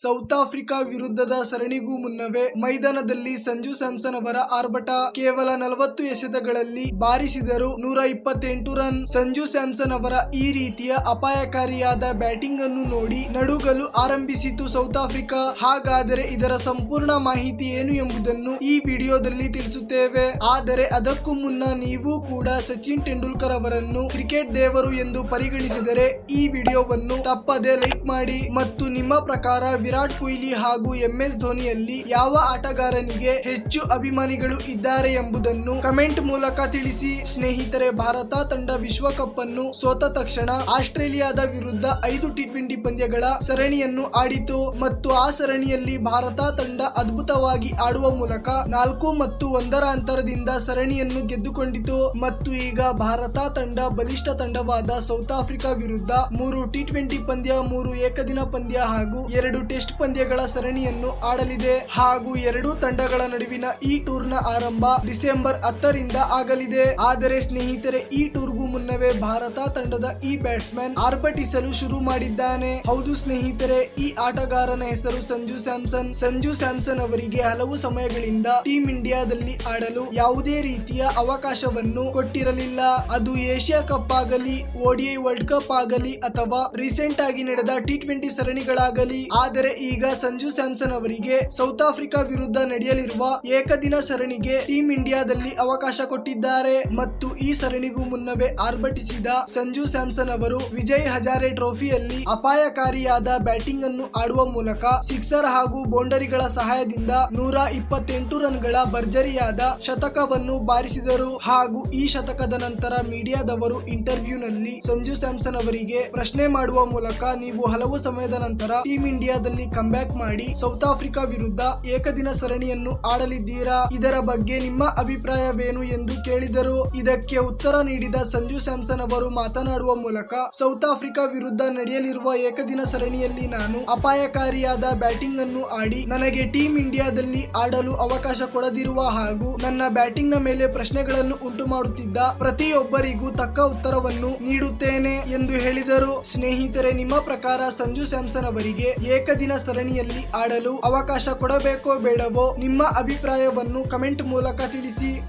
South Africa ವಿರುದ್ಧದ ಸರಣಿಗೂ ಮುನ್ನವೇ ಮೈದಾನದಲ್ಲಿ ಸಂಜು ಸ್ಯಾಮ್ಸನ್ ಅವರ ಆರ್ಭಟ ಕೇವಲ ನಲವತ್ತು ಎಸೆತಗಳಲ್ಲಿ ಬಾರಿಸಿದರು ನೂರ ಇಪ್ಪತ್ತೆಂಟು ರನ್. ಸಂಜು ಸ್ಯಾಮ್ಸನ್ ಅವರ ಈ ರೀತಿಯ ಅಪಾಯಕಾರಿಯಾದ ಬ್ಯಾಟಿಂಗ್ ಅನ್ನು ನೋಡಿ ನಡುಗಲು ಆರಂಭಿಸಿತು ಸೌತ್ ಆಫ್ರಿಕಾ. ಹಾಗಾದರೆ ಇದರ ಸಂಪೂರ್ಣ ಮಾಹಿತಿ ಏನು ಎಂಬುದನ್ನು ಈ ವಿಡಿಯೋದಲ್ಲಿ ತಿಳಿಸುತ್ತೇವೆ. ಆದರೆ ಅದಕ್ಕೂ ಮುನ್ನ ನೀವು ಕೂಡ ಸಚಿನ್ ತೆಂಡೂಲ್ಕರ್ ಅವರನ್ನು ಕ್ರಿಕೆಟ್ ದೇವರು ಎಂದು ಪರಿಗಣಿಸಿದರೆ ಈ ವಿಡಿಯೋವನ್ನು ತಪ್ಪದೆ ಲೈಕ್ ಮಾಡಿ ಮತ್ತು ನಿಮ್ಮ ಪ್ರಕಾರ ವಿರಾಟ್ ಕೊಹ್ಲಿ ಹಾಗೂ ಎಂ ಎಸ್ ಧೋನಿಯಲ್ಲಿ ಯಾವ ಆಟಗಾರನಿಗೆ ಹೆಚ್ಚು ಅಭಿಮಾನಿಗಳು ಇದ್ದಾರೆ ಎಂಬುದನ್ನು ಕಮೆಂಟ್ ಮೂಲಕ ತಿಳಿಸಿ. ಸ್ನೇಹಿತರೆ, ಭಾರತ ತಂಡ ವಿಶ್ವಕಪ್ ಅನ್ನು ಸೋತ ತಕ್ಷಣ ಆಸ್ಟ್ರೇಲಿಯಾದ ವಿರುದ್ಧ ಐದು ಟಿ ಟ್ವೆಂಟಿ ಪಂದ್ಯಗಳ ಸರಣಿಯನ್ನು ಆಡಿತು ಮತ್ತು ಆ ಸರಣಿಯಲ್ಲಿ ಭಾರತ ತಂಡ ಅದ್ಭುತವಾಗಿ ಆಡುವ ಮೂಲಕ ನಾಲ್ಕು ಮತ್ತು ಒಂದರ ಅಂತರದಿಂದ ಸರಣಿಯನ್ನು ಗೆದ್ದುಕೊಂಡಿತು. ಮತ್ತು ಈಗ ಭಾರತ ತಂಡ ಬಲಿಷ್ಠ ತಂಡವಾದ ಸೌತ್ ಆಫ್ರಿಕಾ ವಿರುದ್ಧ ಮೂರು ಟಿ ಟ್ವೆಂಟಿ ಪಂದ್ಯ, ಮೂರು ಏಕದಿನ ಪಂದ್ಯ ಹಾಗೂ ಎರಡು ಟೆಸ್ಟ್ ಪಂದ್ಯಗಳ ಸರಣಿಯನ್ನು ಆಡಲಿದೆ ಹಾಗೂ ಎರಡೂ ತಂಡಗಳ ನಡುವಿನ ಈ ಟೂರ್ನ ಆರಂಭ ಡಿಸೆಂಬರ್ ಹತ್ತರಿಂದ ಆಗಲಿದೆ. ಆದರೆ ಸ್ನೇಹಿತರೆ, ಈ ಟೂರ್ಗೂ ಮುನ್ನವೇ ಭಾರತ ತಂಡದ ಈ ಬ್ಯಾಟ್ಸ್ಮನ್ ಆರ್ಭಟಿಸಲು ಶುರು ಮಾಡಿದ್ದಾನೆ. ಹೌದು ಸ್ನೇಹಿತರೆ, ಈ ಆಟಗಾರನ ಹೆಸರು ಸಂಜು ಸ್ಯಾಮ್ಸನ್. ಸಂಜು ಸ್ಯಾಮ್ಸನ್ ಅವರಿಗೆ ಹಲವು ಸಮಯಗಳಿಂದ ಟೀಮ್ ಇಂಡಿಯಾದಲ್ಲಿ ಆಡಲು ಯಾವುದೇ ರೀತಿಯ ಅವಕಾಶವನ್ನು ಕೊಟ್ಟಿರಲಿಲ್ಲ. ಅದು ಏಷ್ಯಾ ಕಪ್ ಆಗಲಿ ಓಡಿಐ ವರ್ಲ್ಡ್ ಕಪ್ ಆಗಲಿ ಅಥವಾ ರೀಸೆಂಟ್ ಆಗಿ ನಡೆದ ಟಿ ಟ್ವೆಂಟಿ ಸರಣಿಗಳಾಗಲಿ ಆದರೆ ಈಗ ಸಂಜು ಸ್ಯಾಮ್ಸನ್ ಅವರಿಗೆ ಸೌತ್ ಆಫ್ರಿಕಾ ವಿರುದ್ಧ ನಡೆಯಲಿರುವ ಏಕದಿನ ಸರಣಿಗೆ ಟೀಮ್ ಇಂಡಿಯಾದಲ್ಲಿ ಅವಕಾಶ ಕೊಟ್ಟಿದ್ದಾರೆ. ಮತ್ತು ಈ ಸರಣಿಗೂ ಮುನ್ನವೇ ಆರ್ಭಟಿಸಿದ ಸಂಜು ಸ್ಯಾಮ್ಸನ್ ಅವರು ವಿಜಯ್ ಹಜಾರೆ ಟ್ರೋಫಿಯಲ್ಲಿ ಅಪಾಯಕಾರಿಯಾದ ಬ್ಯಾಟಿಂಗ್ ಅನ್ನು ಆಡುವ ಮೂಲಕ ಸಿಕ್ಸರ್ ಹಾಗೂ ಬೌಂಡರಿಗಳ ಸಹಾಯದಿಂದ ನೂರ ಇಪ್ಪತ್ತೆಂಟು ರನ್ಗಳ ಭರ್ಜರಿಯಾದ ಶತಕವನ್ನು ಬಾರಿಸಿದರು. ಹಾಗೂ ಈ ಶತಕದ ನಂತರ ಮೀಡಿಯಾದವರು ಇಂಟರ್ವ್ಯೂನಲ್ಲಿ ಸಂಜು ಸ್ಯಾಮ್ಸನ್ ಅವರಿಗೆ ಪ್ರಶ್ನೆ ಮಾಡುವ ಮೂಲಕ ನೀವು ಹಲವು ಸಮಯದ ನಂತರ ಟೀಮ್ ಇಂಡಿಯಾದಲ್ಲಿ ಕಂಬ್ಯಾಕ್ ಮಾಡಿ ಸೌತ್ ಆಫ್ರಿಕಾ ವಿರುದ್ಧ ಏಕದಿನ ಸರಣಿಯನ್ನು ಆಡಲಿದ್ದೀರಾ? ಇದರ ಬಗ್ಗೆ ನಿಮ್ಮ ಅಭಿಪ್ರಾಯವೇನು ಎಂದು ಕೇಳಿದರು. ಇದಕ್ಕೆ ಉತ್ತರ ನೀಡಿದ ಸಂಜು ಸ್ಯಾಮ್ಸನ್ ಅವರು ಮಾತನಾಡುವ ಮೂಲಕ ಸೌತ್ ಆಫ್ರಿಕಾ ವಿರುದ್ಧ ನಡೆಯಲಿರುವ ಏಕದಿನ ಸರಣಿಯಲ್ಲಿ ನಾನು ಅಪಾಯಕಾರಿಯಾದ ಬ್ಯಾಟಿಂಗ್ ಅನ್ನು ಆಡಿ, ನನಗೆ ಟೀಮ್ ಇಂಡಿಯಾದಲ್ಲಿ ಆಡಲು ಅವಕಾಶ ಕೊಡದಿರುವ ಹಾಗೂ ನನ್ನ ಬ್ಯಾಟಿಂಗ್ನ ಮೇಲೆ ಪ್ರಶ್ನೆಗಳನ್ನು ಉಂಟು ಮಾಡುತ್ತಿದ್ದ ಪ್ರತಿಯೊಬ್ಬರಿಗೂ ತಕ್ಕ ಉತ್ತರವನ್ನು ನೀಡುತ್ತೇನೆ ಎಂದು ಹೇಳಿದರು. ಸ್ನೇಹಿತರೆ, ನಿಮ್ಮ ಪ್ರಕಾರ ಸಂಜು ಸ್ಯಾಮ್ಸನ್ ಅವರಿಗೆ ಏಕದಿನ ಸರಣಿಯಲ್ಲಿ ಆಡಲು ಅವಕಾಶ ಕೊಡಬೇಕೋ ಬೇಡವೋ ನಿಮ್ಮ ಅಭಿಪ್ರಾಯವನ್ನು ಕಮೆಂಟ್ ಮೂಲಕ ತಿಳಿಸಿ.